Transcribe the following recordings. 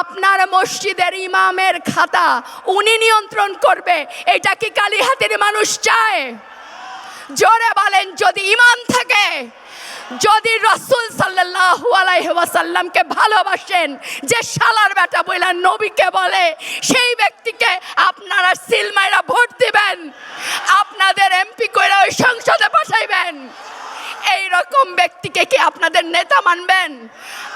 আপনার মসজিদের ইমামের খাতা উনি নিয়ন্ত্রণ করবে। এটা কি কালীহাতির মানুষ চায়? জোরে বলেন, যদি ইমান থাকে, যদি রসুল আলাইহি ভালোবাসেন, যে শালার বেটা বইলা নবীকে বলে, সেই ব্যক্তিকে আপনারা সিলমাইরা ভোট দিবেন, আপনাদের এমপি কইরা ওই সংসদে পাঠাইবেন। এই রকম ব্যক্তিকে কি আপনাদের নেতা মানবেন?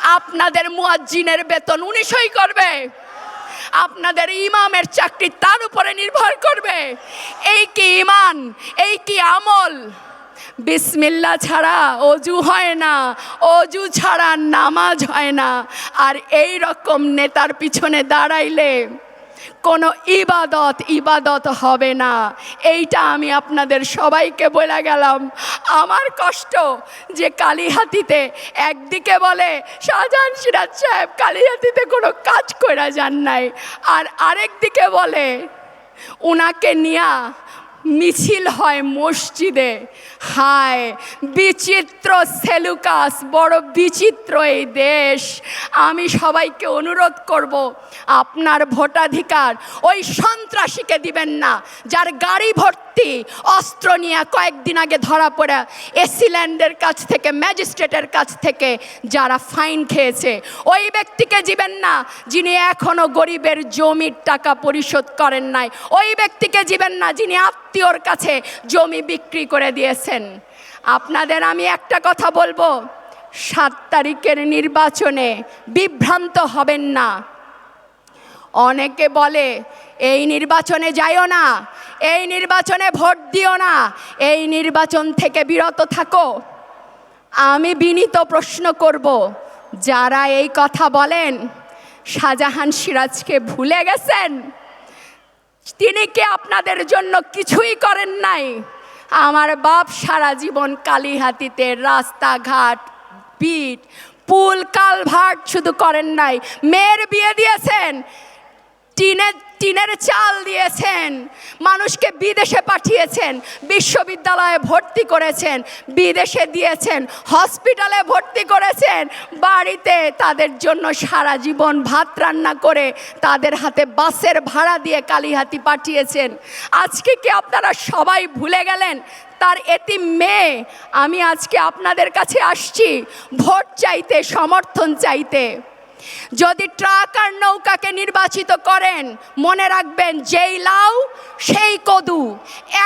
আপনাদের মুয়াজ্জিনের বেতন উনিশই করবে। আপনাদের ইমামের চাকরি তার উপরে নির্ভর করবে। এই কি ইমান? এই কি আমল? বিসমিল্লা ছাড়া অজু হয় না। অজু ছাড়া নামাজ হয় না। আর এই রকম নেতার পিছনে দাঁড়াইলে কোনো ইবাদত ইবাদত হবে না। এইটা আমি আপনাদের সবাইকে বলে গেলাম। আমার কষ্ট যে কালীহাতিতে একদিকে বলে, শাহজাহান সিরাজ সাহেব, কালীহাতিতে কোনো কাজ করা যান নাই। আর আরেক দিকে বলে, উনাকে নিয়া মিছিল হয় মসজিদে। হায়, বিচিত্র সেলুকাস, বড় বিচিত্র এই দেশ। আমি সবাইকে অনুরোধ করব, আপনার ভোটাধিকার ওই সন্ত্রাসীকে দিবেন না, যার গাড়ি ভর্তি অস্ত্র নিয়ে কয়েকদিন আগে ধরা পড়ে এসিল্যান্ডের কাছ থেকে, ম্যাজিস্ট্রেটের কাছ থেকে যারা ফাইন খেয়েছে। ওই ব্যক্তিকে দিবেন না, যিনি এখনও গরিবের জমির টাকা পরিশোধ করেন নাই। ওই ব্যক্তিকে দিবেন না, যিনি আত্মীয়র কাছে জমি বিক্রি করে দিয়েছেন। আপনাদের আমি একটা কথা বলব, সাত তারিখের নির্বাচনে বিভ্রান্ত হবেন না। অনেকে বলে, এই নির্বাচনে যাইও না, এই নির্বাচনে ভোট দিও না, এই নির্বাচন থেকে বিরত থাকো। আমি বিনীত প্রশ্ন করব, যারা এই কথা বলেন, শাহজাহান সিরাজকে ভুলে গেছেন? তিনি কে আপনাদের জন্য কিছুই করেন নাই। আমার বাপ সারা জীবন কালীহাতিতে রাস্তাঘাট বিট পুল, কালভার্ট শুধু করেন নাই। মেয়ের বিয়ে দিয়েছেন টিনের টিনের চাল দিয়েছেন, মানুষকে বিদেশে পাঠিয়েছেন, বিশ্ববিদ্যালয়ে ভর্তি করেছেন, বিদেশে দিয়েছেন, হসপিটালে ভর্তি করেছেন, বাড়িতে তাদের জন্য সারা জীবন ভাত রান্না করে তাদের হাতে বাসের ভাড়া দিয়ে কালীহাতি পাঠিয়েছেন। আজকে কি আপনারা সবাই ভুলে গেলেন? তার এটি মেয়ে, আমি আজকে আপনাদের কাছে আসছি, ভোট চাইতে, সমর্থন চাইতে। যদি ট্রাক আর নৌকাকে নির্বাচিত করেন, মনে রাখবেন যেই লাউ, সেই কদু,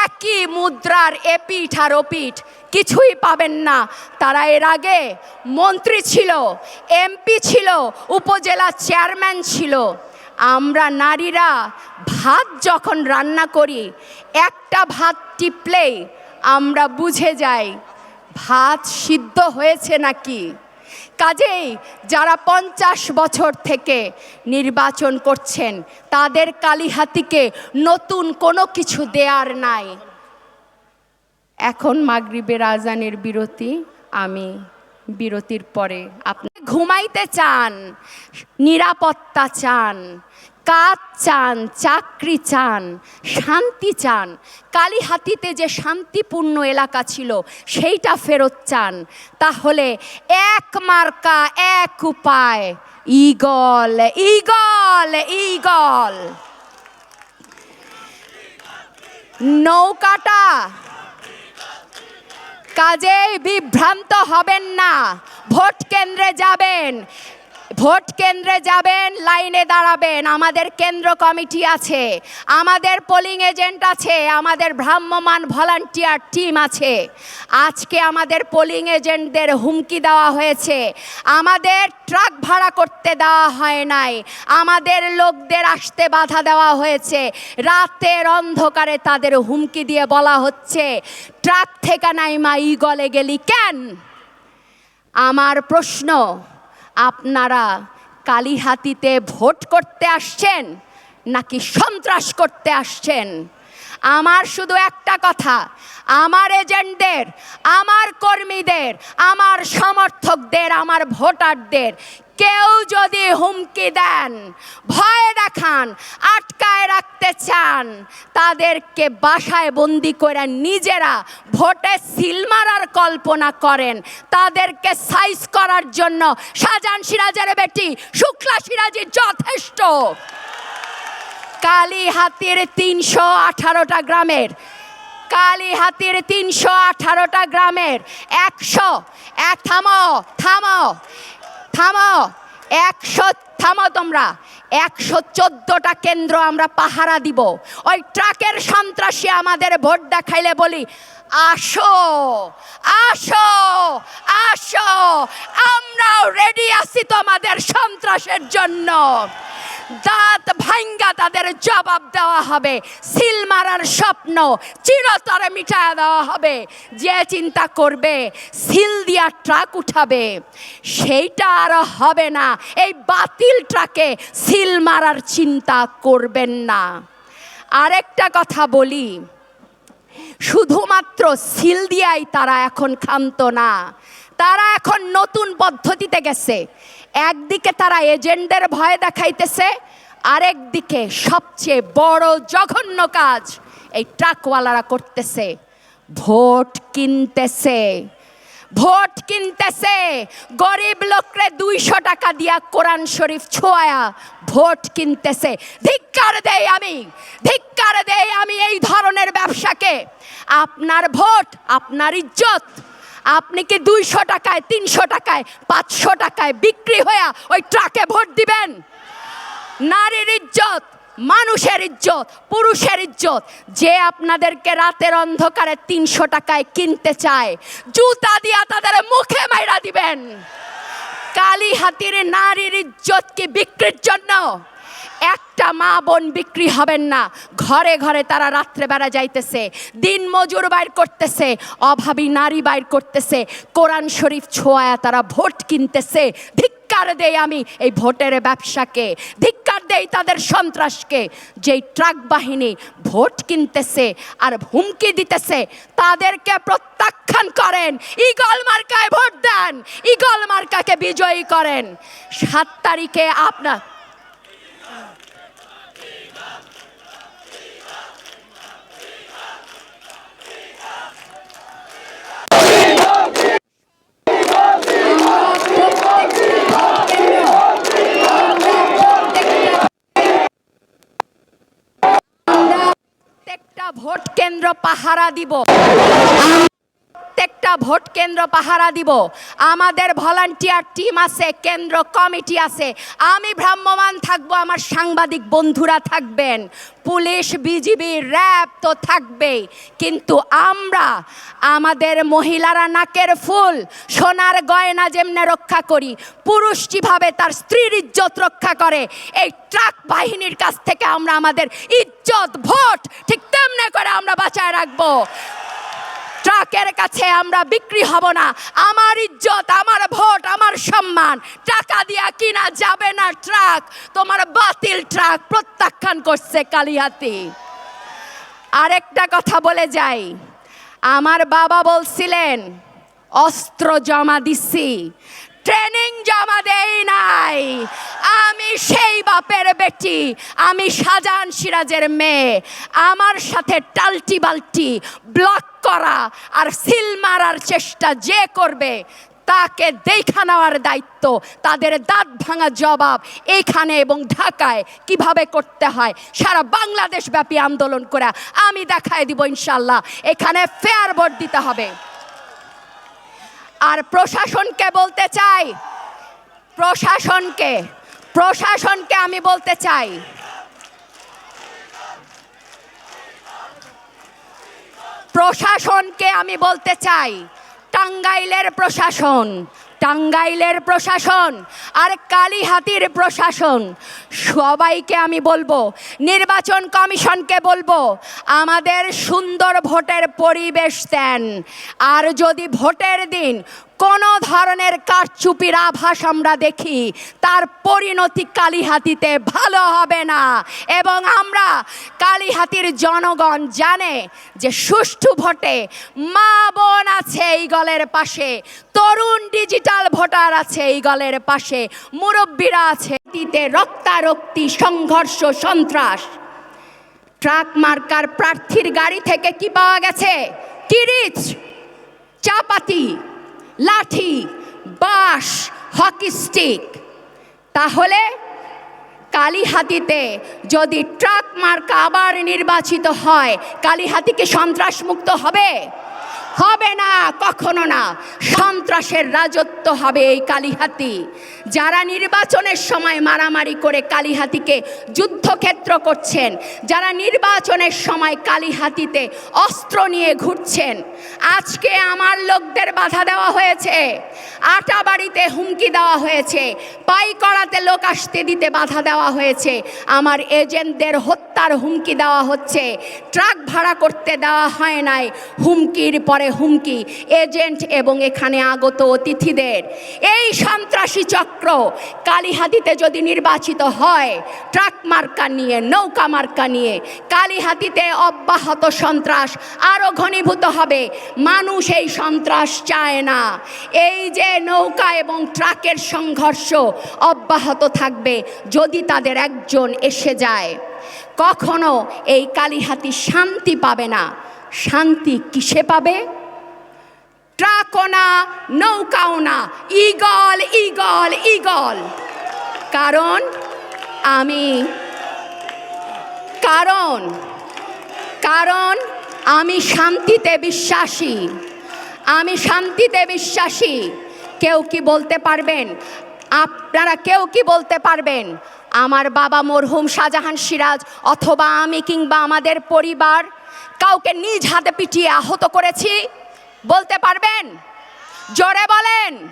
একই মুদ্রার এপিঠ আর ওপিঠ, কিছুই পাবেন না। তারা এর আগে মন্ত্রী ছিল, এমপি ছিল, উপজেলা চেয়ারম্যান ছিল। আমরা নারীরা ভাত যখন রান্না করি, একটা ভাত টিপলেই আমরা বুঝে যাই, ভাত সিদ্ধ হয়েছে নাকি? কাজেই যারা পঞ্চাশ বছর থেকে নির্বাচন করছেন, তাদের কালীহাতিকে নতুন কোনো কিছু দেয়ার নাই। এখন মাগরিবের আজানের বিরতি, আমি বিরতির পরে আপনি ঘুমাইতে চান, নিরাপত্তা চান। কাজ চান, চাকরি চান, শান্তি চান। কালীহাতিতে যে শান্তিপূর্ণ এলাকা ছিল, সেইটা ফেরত চান। তাহলে এক মার্কা, এক উপায় ইগল ইগল ইগল নৌকাটা কাজেই বিভ্রান্ত হবেন না, ভোট কেন্দ্রে যাবেন। ভোট কেন্দ্রে যাবেন, লাইনে দাঁড়াবেন। আমাদের কেন্দ্র কমিটি আছে, আমাদের পোলিং এজেন্ট আছে, আমাদের ভ্রাম্যমান ভলান্টিয়ার টিম আছে। আজকে আমাদের পোলিং এজেন্টদের হুমকি দেওয়া হয়েছে। আমাদের ট্রাক ভাড়া করতে দেওয়া হয় নাই। আমাদের লোকদের আসতে বাধা দেওয়া হয়েছে। রাতের অন্ধকারে তাদের হুমকি দিয়ে বলা হচ্ছে, ট্রাক থেকে নাই নাইমা ইগলে গেলি কেন? আমার প্রশ্ন আপনারা কালীহাতিতে ভোট করতে আসছেন নাকি সন্ত্রাস করতে আসছেন? আমার শুধু একটা কথা, আমার এজেন্টদের, আমার কর্মীদের, আমার সমর্থকদের, আমার ভোটারদের কেউ যদি হুমকি দেন, ভয় দেখান, আটকায় রাখতে চান, তাদেরকে বাসায় বন্দি করে নিজেরা ভোটে সিল মারার কল্পনা করেন। তাদেরকে সাইজ করার জন্য শাহজাহান সিরাজের বেটি শুক্লা সিরাজি যথেষ্ট। কালীহাতির তিনশো আঠারোটা গ্রামের, কালীহাতির তিনশো আঠারোটা গ্রামের একশো। এক, থামো থামো। থামো, একশো, থামো তোমরা। একশো চোদ্দোটা কেন্দ্র আমরা পাহারা দিব। ওই ট্রাকের সন্ত্রাসী আমাদের ভোট দেখাইলে বলি আসো আসো আসো। আমরাও রেডি আছি তোমাদের সন্ত্রাসের জন্য। দাঁত ভাঙ্গা তাদের জবাব দেওয়া হবে। সিল মারার স্বপ্ন চিরতরে মিটায় দেওয়া হবে। যে চিন্তা করবে, সিল দিয়া ট্রাক উঠাবে। সেইটা আর হবে না। এই বাতিল ট্রাকে সিল মারার চিন্তা করবেন না। আরেকটা কথা বলি। শুধুমাত্র সিল দিয়াই তারা এখন খামতো না। তারা এখন নতুন পদ্ধতিতে গেছে। একদিকে তারা এজেন্টদের ভয় দেখাইতেছে আরেক দিকে সবচেয়ে বড় জঘন্য কাজ এই ট্রাকওয়ালারা করতেছে, ভোট কিনতেছে। ভোট কিনতেছে। গরিব লোকরে দুইশো টাকা দিয়া কোরআন শরীফ ছোঁয়া ভোট কিনতেছে। ধিক্কার দেই আমি, ধিক্কার দেই আমি এই ধরনের ব্যবসাকে। আপনার ভোট, আপনার ইজ্জত। আপনি কি দুইশো টাকায়, তিনশো টাকায়, পাঁচশো টাকায় বিক্রি হয়ে ওই ট্রাকে ভোট দিবেন? নারীর ইজ্জত মানুষের ইজ্জত, পুরুষের ইজ্জত। যে আপনাদেরকে রাতের অন্ধকারে তিনশো টাকায় কিনতে চায়, জুতা দিয়া তাদের মুখে মাইরা দিবেন। কালী হাতির নারীর ইজ্জত কি বিক্রির জন্য? একটা মা বোন বিক্রি হবেন না। ঘরে ঘরে তারা রাত্রে বেড়া যাইতেছে, দিন মজুর বাইর করতেছে, অভাবী নারী বাইর করতেছে, কোরআন শরীফ ছোঁয়া তারা ভোট কিনতেছে ধিক্কার দেই আমি এই ভোটের ব্যবসাকে, ধিক্কার দেই তাদের সন্ত্রাসকে। যেই ট্রাক বাহিনী ভোট কিনতেছে আর হুমকি দিতেছে, তাদেরকে প্রত্যাখ্যান করেন ইগল মার্কায় ভোট দেন ইগল মার্কাকে বিজয়ী করেন। সাত তারিখে আপনার ভোট কেন্দ্র পাহারা দিব। প্রত্যেকটা ভোট কেন্দ্র পাহারা দিব। আমাদের ভলান্টিয়ার টিম আছে, কেন্দ্র কমিটি আছে। আমি ভ্রাম্যমান থাকব, আমার সাংবাদিক বন্ধুরা থাকবেন। পুলিশ, বিজিবি, র্যাব তো থাকবেই। কিন্তু আমরা, আমাদের মহিলারা নাকের ফুল, সোনার গয়না যেমনে রক্ষা করি, পুরুষ যেভাবে তার স্ত্রীর ইজ্জত রক্ষা করে, এই ট্রাক বাহিনীর কাছ থেকে আমরা আমাদের ইজ্জত, ভোট ঠিক তেমনে করে আমরা বাঁচায় রাখব। ট্রাকের কাছে আমরা বিক্রি হব না। আমার ইজ্জত, আমার ভোট, আমার সম্মান। টাকা দিয়া কিনা যাবে না ট্রাক। তোমার বাতিল ট্রাক প্রত্যাখ্যান করছে কালিহাতি। আরেকটা কথা বলে যাই। আমার বাবা বলছিলেন, অস্ত্র জমা দিছি। ট্রেনিং সেই বাপের বেটি। আমি শাহজাহান সিরাজের মেয়ে। আমার সাথে টালটি বালটি ব্লক করা আর সিল মারার চেষ্টা যে করবে, তাকে দেখা নেওয়ার দায়িত্ব, তাদের দাঁত ভাঙা জবাব এখানে এবং ঢাকায় কীভাবে করতে হয়, সারা বাংলাদেশ ব্যাপী আন্দোলন করে আমি দেখায় দিব ইনশাল্লাহ এখানে ফেয়ার ভোট দিতে হবে। আর প্রশাসনকে বলতে চাই, প্রশাসনকে প্রশাসনকে আমি বলতে চাই। প্রশাসনকে আমি বলতে চাই, টাঙ্গাইলের প্রশাসন টাঙ্গাইলের প্রশাসন আর কালীহাতির প্রশাসন, সবাইকে আমি বলব, নির্বাচন কমিশনকে বলব, আমাদের সুন্দর ভোটের পরিবেশ দেন। আর যদি ভোটের দিন কোনো ধরনের কারচুপির আভাস আমরা দেখি, তার পরিণতি কালীহাতিতে ভালো হবে না। এবং আমরা কালীহাতির জনগণ জানে যে সুষ্ঠু ভোটে মা বোন আছে এই গলের পাশে, তরুণ ডিজিটাল ভোটার আছে এই গলের পাশে, মুরব্বীরা আছে অতীতে রক্তারক্তি, সংঘর্ষ, সন্ত্রাস। ট্রাক মার্কার প্রার্থীর গাড়ি থেকে কি পাওয়া গেছে? কিরিচ, চাপাতি, লাঠি, বাঁশ, হকি স্টিক। তাহলে কালীহাতিতে যদি ট্রাক মার্কা আবার নির্বাচিত হয় কালীহাতিকে সন্ত্রাসমুক্ত হবে? হবে না, কখনো না। সন্ত্রাসের রাজত্ব হবে এই কালীহাতি। যারা নির্বাচনের সময় মারামারি করে কালীহাতিকে যুদ্ধক্ষেত্র করছেন, যারা নির্বাচনের সময় কালীহাতিতে অস্ত্র নিয়ে ঘুরছেন, আজকে আমার লোকদের বাধা দেওয়া হয়েছে। আটা বাড়িতে হুমকি দেওয়া হয়েছে, পাই করাতে লোক আসতে দিতে বাধা দেওয়া হয়েছে, আমার এজেন্টদের হত্যার হুমকি দেওয়া হচ্ছে, ট্রাক ভাড়া করতে দেওয়া হয় নাই, হুমকির পরে হুমকি, এজেন্ট এবং এখানে আগত অতিথিদের। এই সন্ত্রাসী চক্র কালীহাতিতে যদি নির্বাচিত হয়, ট্রাক মার্কা নিয়ে, নৌকা মার্কা নিয়ে, কালীহাতিতে অব্যাহত সন্ত্রাস আরও ঘনীভূত হবে। মানুষ এই সন্ত্রাস চায় না। এই যে নৌকা এবং ট্রাকের সংঘর্ষ অব্যাহত থাকবে যদি তাদের একজন এসে যায়। কখনো এই কালীহাতি শান্তি পাবে না। শান্তি কিসে পাবে? ট্রাকও না নৌকাও না ইগল ইগল ইগল কারণ আমি, কারণ কারণ আমি শান্তিতে বিশ্বাসী। আমি শান্তিতে বিশ্বাসী। কেউ কি বলতে পারবেন? আপনারা কেউ কি বলতে পারবেন? আমার বাবা মরহুম শাহজাহান সিরাজ অথবা আমি কিংবা আমাদের পরিবার কাউকে নিজ হাতে পিটিয়ে আহত করেছি। বলতে পারবেন? জোরে বলেন।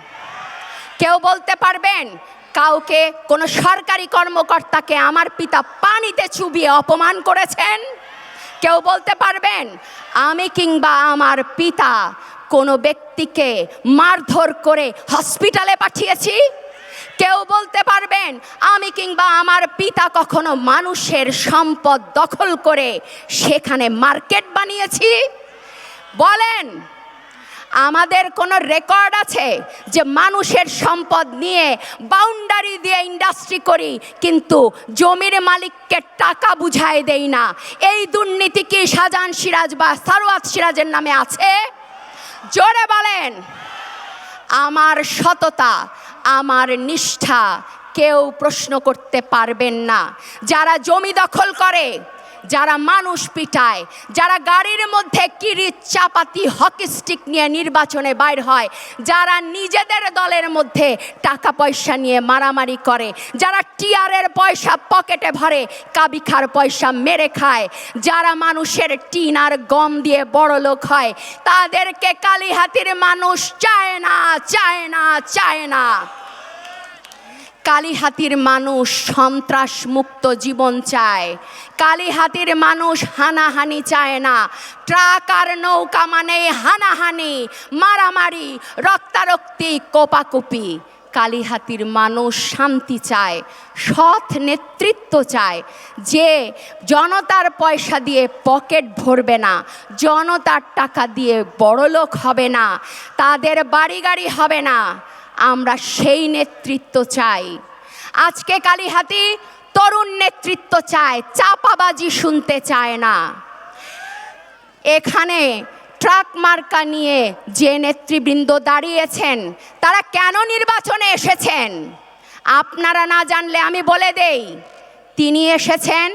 কেউ বলতে পারবেন, কাউকে কোনো সরকারি কর্মকর্তাকে আমার পিতা পানিতে চুবিয়ে অপমান করেছেন? কেউ বলতে পারবেন, আমি কিংবা আমার পিতা কোনো ব্যক্তিকে মারধর করে হসপিটালে পাঠিয়েছি? কেউ বলতে পারবেন, আমি কিংবা আমার পিতা কখনো মানুষের সম্পদ দখল করে সেখানে মার্কেট বানিয়েছি? বলেন আমাদের কোনো রেকর্ড আছে যে মানুষের সম্পদ নিয়ে বাউন্ডারি দিয়ে ইন্ডাস্ট্রি করি, কিন্তু জমির মালিককে টাকা বুঝায় দেই না। এই দুর্নীতি কি শাহজাহান সিরাজ বা সারোয়াত সিরাজের নামে আছে? জোরে বলেন। আমার সততা, আমার নিষ্ঠা কেউ প্রশ্ন করতে পারবেন না। যারা জমি দখল করে যারা মানুষ পিটায়, যারা গাড়ির মধ্যে কিরিচ চাপাতি, হকি স্টিক নিয়ে নির্বাচনে বাইর হয়, যারা নিজেদের দলের মধ্যে টাকা পয়সা নিয়ে মারামারি করে, যারা টিয়ারের পয়সা পকেটে ভরে, কাবিখার পয়সা মেরে খায়, যারা মানুষের টিন আর গম দিয়ে বড় লোক হয়, তাদেরকে কালীহাতির মানুষ চায় না চায় না চায় না। কালীহাতির মানুষ সন্ত্রাস মুক্ত জীবন চায়। কালীহাতির মানুষ হানাহানি চায় না। ট্রাক আর নৌকা মানে হানাহানি, মারামারি, রক্তারক্তি, কোপাকুপি। কালীহাতির মানুষ শান্তি চায়, সৎ নেতৃত্ব চায়। যে জনতার পয়সা দিয়ে পকেট ভরবে না, জনতার টাকা দিয়ে বড়লোক হবে না, তাদের বাড়ি গাড়ি হবে না। আমরা সেই নেতৃত্ব চাই। আজকে কালীহাতি তরুণ নেতৃত্ব চায়, চাপাবাজি শুনতে চায় না। এখানে ট্রাক মার্কা নিয়ে যে নেতৃবৃন্দ দাঁড়িয়েছেন, তারা কেন নির্বাচনে এসেছেন? আপনারা না জানলে আমি বলে দেই, তিনি এসেছেন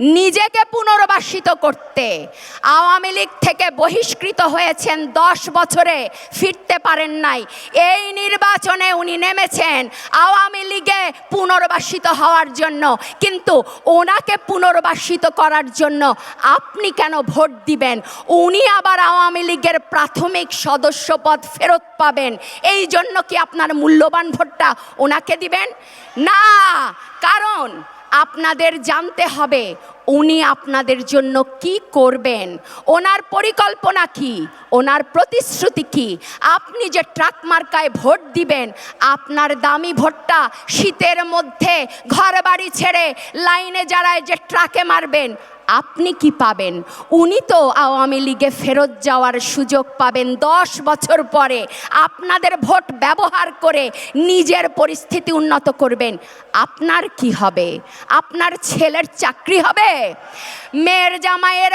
নিজেকে পুনর্বাসিত করতে। আওয়ামী লীগ থেকে বহিষ্কৃত হয়েছেন দশ বছরে, ফিরতে পারেন নাই। এই নির্বাচনে উনি নেমেছেন আওয়ামী লীগে পুনর্বাসিত হওয়ার জন্য। কিন্তু ওনাকে পুনর্বাসিত করার জন্য আপনি কেন ভোট দিবেন? উনি আবার আওয়ামী লীগের প্রাথমিক সদস্য পদ ফেরত পাবেন। এই জন্য কি আপনার মূল্যবান ভোটটা ওনাকে দিবেন? না! কারণ আপনাদের জানতে হবে। উনি আপনাদের জন্য কি করবেন? ওনার পরিকল্পনা কি? ওনার প্রতিশ্রুতি কি? আপনি যে ট্রাক মার্কায় ভোট দিবেন, আপনার দামি ভোটটা শীতের মধ্যে ঘর বাড়ি ছেড়ে লাইনে যারায় যে ট্রাকে মারবেন, আপনি কি পাবেন? উনি তো আওয়ামী লীগে ফেরত যাওয়ার সুযোগ পাবেন দশ বছর পরে। আপনাদের ভোট ব্যবহার করে নিজের পরিস্থিতি উন্নত করবেন। আপনার কি হবে? আপনার ছেলের চাকরি হবে? মেয়ের জামাইয়ের